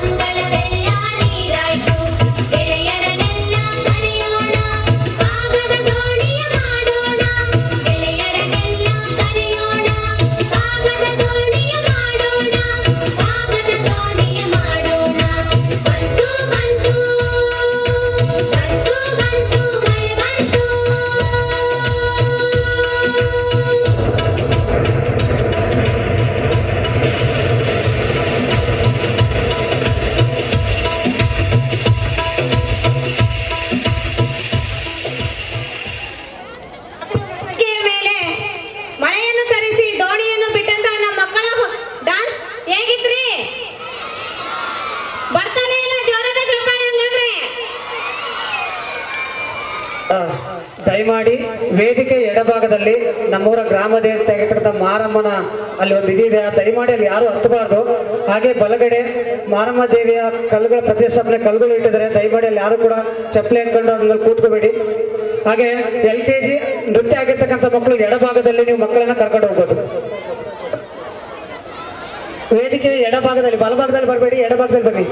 Dale, dale. ದಯಮಾಡಿ ವೇದಿಕೆ ಎಡಭಾಗದಲ್ಲಿ ನಮ್ಮೂರ ಗ್ರಾಮ ದೇವತೆಗಿರ್ತಕ್ಕಂಥ ಮಾರಮ್ಮನ ಅಲ್ಲಿ ಒಂದು ಇದಿದೆ ದಯಮಾಡಿ ಅಲ್ಲಿ ಯಾರು ಹತ್ತಬಾರ್ದು. ಹಾಗೆ ಬಲಗಡೆ ಮಾರಮ್ಮ ದೇವಿಯ ಕಲ್ಲುಗಳ ಪ್ರತಿಷ್ಠಾಪನೆ ಕಲ್ಲುಗಳು ಇಟ್ಟಿದ್ದಾರೆ. ದಯಮಾಡಿ ಅಲ್ಲಿ ಯಾರು ಕೂಡ ಚಪ್ಪಲಿ ಹಾಕೊಂಡು ಮೇಲೆ ಕೂತ್ಕೋಬೇಡಿ. ಹಾಗೆ ಎಲ್ ಕೆ ಜಿ ನೃತ್ಯ ಆಗಿರ್ತಕ್ಕಂಥ ಮಕ್ಕಳು ಎಡಭಾಗದಲ್ಲಿ ನೀವು ಮಕ್ಕಳನ್ನ ಕರ್ಕೊಂಡು ಹೋಗ್ಬೋದು. ವೇದಿಕೆ ಎಡಭಾಗದಲ್ಲಿ, ಬಲಭಾಗದಲ್ಲಿ ಬರಬೇಡಿ, ಎಡಭಾಗದಲ್ಲಿ ಬನ್ನಿ.